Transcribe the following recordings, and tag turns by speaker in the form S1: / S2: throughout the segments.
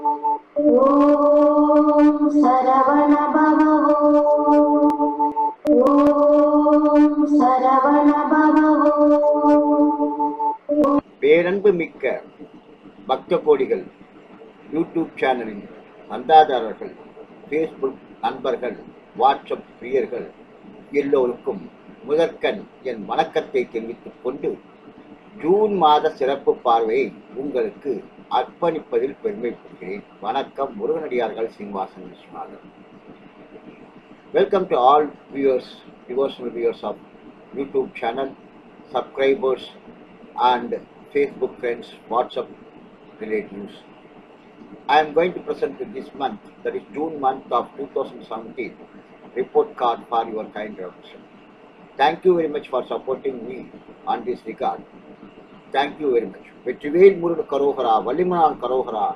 S1: ஓம் சரவண பவோ
S2: பேரன்பு மிக்க பக்த கோடிகள் யூடியூப் சேனலின் அந்தாதாரர்கள் ஃபேஸ்புக் நண்பர்கள் வாட்ஸ்அப் பிரியர்கள் எல்லோருக்கும் முதற்கண் என் வணக்கத்தை தெரிவித்துக் கொண்டு ஜூன் மாத சிறப்பு பார்வையை உங்களுக்கு அர்ப்பணிப்பதில் பெருமைப்படுகிறேன் வணக்கம் முருகனடியார்கள் Srinivasan Viswanathan welcome to all viewers devotional viewers of YouTube channel subscribers and Facebook friends, WhatsApp relatives. I am going to present you this month, that is June month of 2017, report card for your kind reaction. Thank you very much for supporting me on this regard. Thank you very much. Vetrivel Murugan கரோகரா வள்ளிமனான் கரோகரா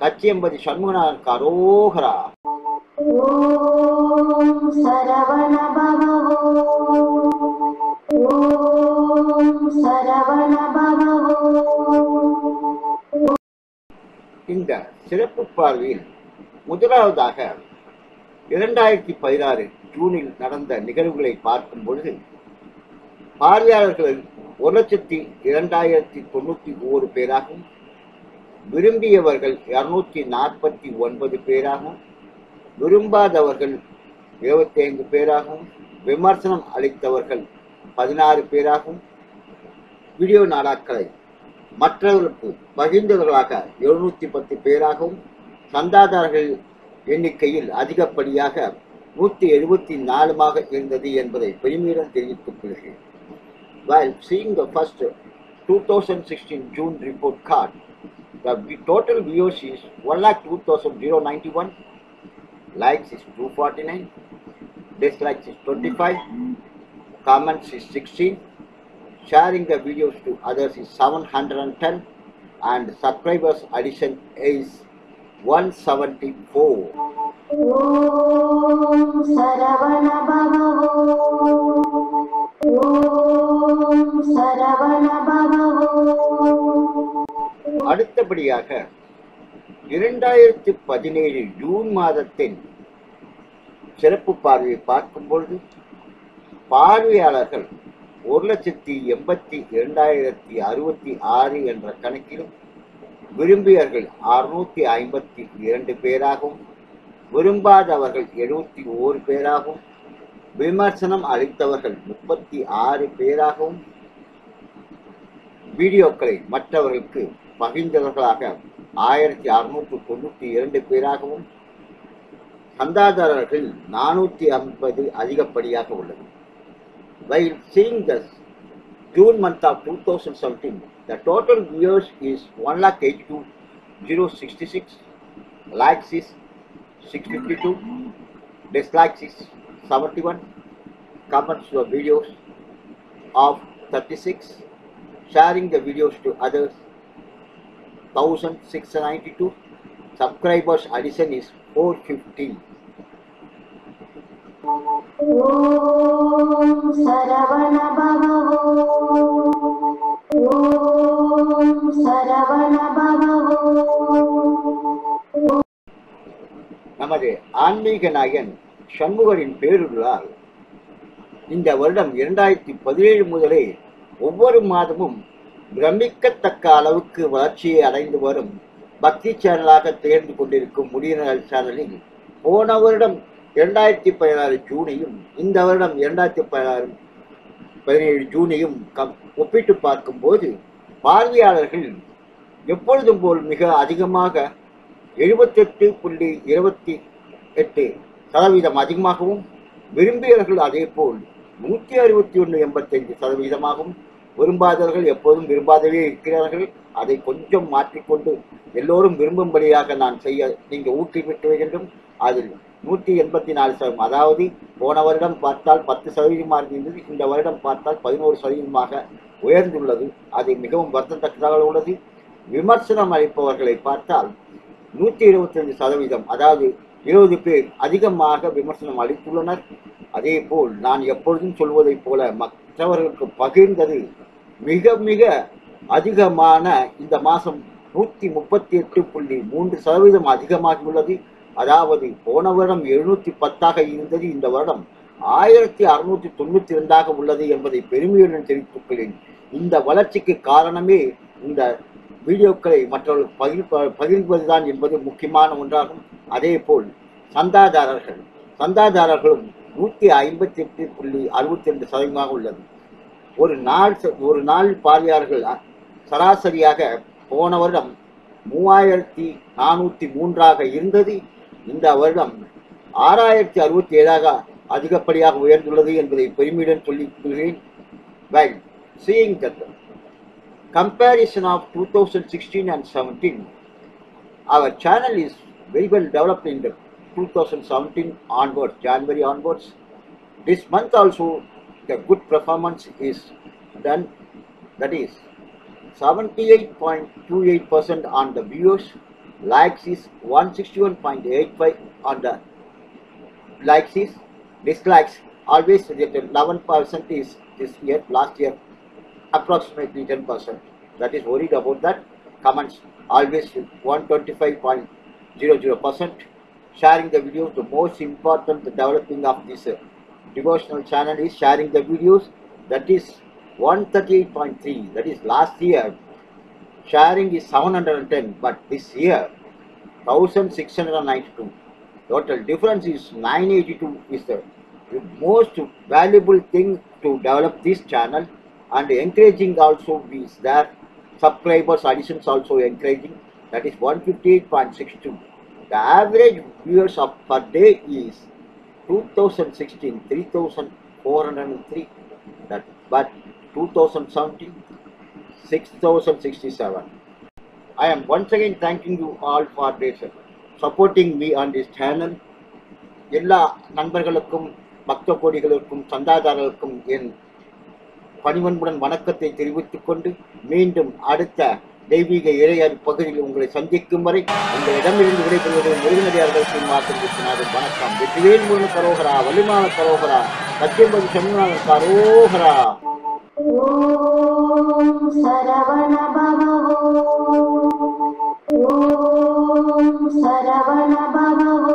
S2: கச்சியம்பதி சண்முகனான் கரோகரா.
S1: ஓம் சரவண பவோ ஓம் சரவண பவோ
S2: இந்த சிறப்பு பார்வையில் முதலாவதாக இரண்டாயிரத்தி பதினாறு ஜூனில் நடந்த நிகழ்வுகளை பார்க்கும் பொழுது பார்வையாளர்களின் ஒரு லட்சத்தி இரண்டாயிரத்தி தொண்ணூற்றி ஓரு பேராகவும் விரும்பியவர்கள் இருநூத்தி நாற்பத்தி ஒன்பது பேராகவும் விரும்பாதவர்கள் இருபத்தி ஐந்து பேராகவும் விமர்சனம் அளித்தவர்கள் பதினாறு பேராகவும் வீடியோ நாடாக்களை மற்றவர்களுக்கு பகிர்ந்தவர்களாக எழுநூத்தி பத்து பேராகவும் சந்தாதாரர்கள் எண்ணிக்கையில் அதிகப்படியாக நூற்றி எழுபத்தி நாலுமாக இருந்தது என்பதை பெருமையுடன் தெரிவித்துக் கொள்கிறேன். While seeing the first 2016 June report card, the total viewers is 1,02,091, likes is 249, dislikes is 25, comments is 16, sharing the videos to others is 710 and subscribers addition is 174 அடுத்தபடியாக இரண்டாயிரத்தி பதினேழு ஜூன் மாதத்தின் சிறப்பு பார்வையை பார்க்கும் பொழுது பார்வையாளர்கள் ஒரு லட்சத்தி எண்பத்தி இரண்டாயிரத்தி அறுபத்தி ஆறு என்ற கணக்கிலும் விரும்பியர்கள் அறுநூத்தி ஐம்பத்தி இரண்டு பேராகவும் விரும்பாதவர்கள் எழுபத்தி ஓரு பேராகவும் விமர்சனம் அளித்தவர்கள் முப்பத்தி ஆறு பேராகவும் வீடியோக்களை மற்றவர்களுக்கு பகிர்ந்தவர்களாக ஆயிரத்தி அறுநூற்று தொண்ணூற்றி இரண்டு பேராகவும் சந்தாதாரர்கள் நானூற்றி ஐம்பது அதிகப்படியாக உள்ளது While seeing the June month of 2017, the total viewers is 1,82,066, likes is 652, dislikes is 71, comments to the videos of 36, sharing the videos to others 1692, subscribers addition is 450.
S1: ஓம் சரவண பவோ ஓம் சரவண பவோ
S2: நமது ஆன்மீக நாயகன் சண்முகரின் பேருளால் இந்த வருடம் இரண்டாயிரத்தி பதினேழு முதலே ஒவ்வொரு மாதமும் பிரமிக்கத்தக்க அளவுக்கு வளர்ச்சியை அடைந்து வரும் பக்தி சேனலாக திகழ்ந்து கொண்டிருக்கும் முடியினர் சேனலில் போன வருடம் இரண்டாயிரத்தி பதினாறு ஜூனையும் இந்த வருடம் இரண்டாயிரத்தி பதினாறு பதினேழு ஜூனையும் கம் ஒப்பிட்டு பார்க்கும்போது பார்வையாளர்கள் எப்பொழுதும் போல் மிக அதிகமாக எழுபத்தெட்டு புள்ளி இருபத்தி எட்டு சதவீதம் அதிகமாகவும் விரும்பியவர்கள் அதே போல் நூற்றி அறுபத்தி ஒன்று எண்பத்தைந்து சதவீதமாகவும் விரும்பாதவர்கள் எப்போதும் விரும்பாதவே இருக்கிறார்கள். அதை கொஞ்சம் மாற்றிக்கொண்டு எல்லோரும் விரும்பும்படியாக நான் செய்ய நீங்கள் ஊக்குவிக்க வேண்டும் அதில் நூற்றி எண்பத்தி நாலு சதவீதம் அதாவது போன வருடம் பார்த்தால் பத்து சதவீதமாக இருந்தது இந்த வருடம் பார்த்தால் பதினோரு சதவீதமாக உயர்ந்துள்ளது. அது மிகவும் வருத்தத்தக்கதாக உள்ளது. விமர்சனம் அளிப்பவர்களை பார்த்தால் நூற்றி இருபத்தஞ்சு சதவீதம் அதாவது இருபது பேர் அதிகமாக விமர்சனம் அளித்துள்ளனர். அதே போல் நான் எப்பொழுதும் சொல்வதைப் போல மற்றவர்களுக்கு பகிர்ந்தது மிக மிக அதிகமான இந்த மாதம் நூற்றி முப்பத்தி எட்டு புள்ளி மூன்று சதவீதம் அதிகமாகியுள்ளது. அதாவது போன வருடம் எழுநூற்றி பத்தாக இருந்தது இந்த வருடம் ஆயிரத்தி அறுநூற்றி தொண்ணூற்றி ரெண்டாக உள்ளது என்பதை பெருமையுடன் தெரிவித்துள்ளேன் இந்த வளர்ச்சிக்கு காரணமே இந்த வீடியோக்களை மற்றவர்கள் பகிர் பகிர்வதுதான் என்பது முக்கியமான ஒன்றாகும். அதே போல் சந்தாதாரர்கள் சந்தாதாரர்களும் நூற்றி ஐம்பத்தி எட்டு புள்ளி அறுபத்தி ரெண்டு சதவீதமாக உள்ளது. ஒரு நாள் ஒரு நாள் பாரியார்கள் சராசரியாக போன வருடம் மூவாயிரத்தி நானூற்றி மூன்றாக இருந்தது இந்த வருடம் ஆறாயிரத்தி அறுபத்தி ஏழாக அதிகப்படியாக உயர்ந்துள்ளது என்பதை பெருமையுடன் சொல்லிக் கொள்கிறேன் While seeing that comparison of 2016 and 17, our channel is very well developed in the 2017 onwards, January onwards. This month also, the good performance is done. That is 78.28% on the viewers, likes is 161.85 on the likes is dislikes always the 11% is this year last year approximately 10% that is worried about that. Comments always 125.00% sharing the videos the most important the developing of this uh, devotional channel is sharing the videos. That is 138.3 that is last year. Sharing is 710 but this year 1692 total difference is 982 is the most valuable thing to develop this channel. And encouraging also is there subscribers additions also encouraging. That is 158.62 the average viewers of per day is 2016 3403 that but 2017 6067 I am once again thanking you all for this supporting me on this channel. எல்லா நண்பர்களுக்கும் பக்த கோடிகளுக்கும் சந்தாதாரர்களுக்கும் என் பணிவன்புடன் வணக்கத்தை தெரிவித்துக் கொண்டு மீண்டும் அடுத்த தெய்வீக இளையார் பகுதியில் உங்களை சந்திக்கும் வரை உங்களிடமிருந்து விடைபெறுவது முருகனடியார்கள் சீமாத்தின் விஸ்வநாதன் வணக்கம். வெற்றிவேல் முருகன் கரோகரா வலிமான கரோகரா சத்தியபதி சண்முகநாதன் கரோகரா
S1: சரவண பவோ சரவண பவோ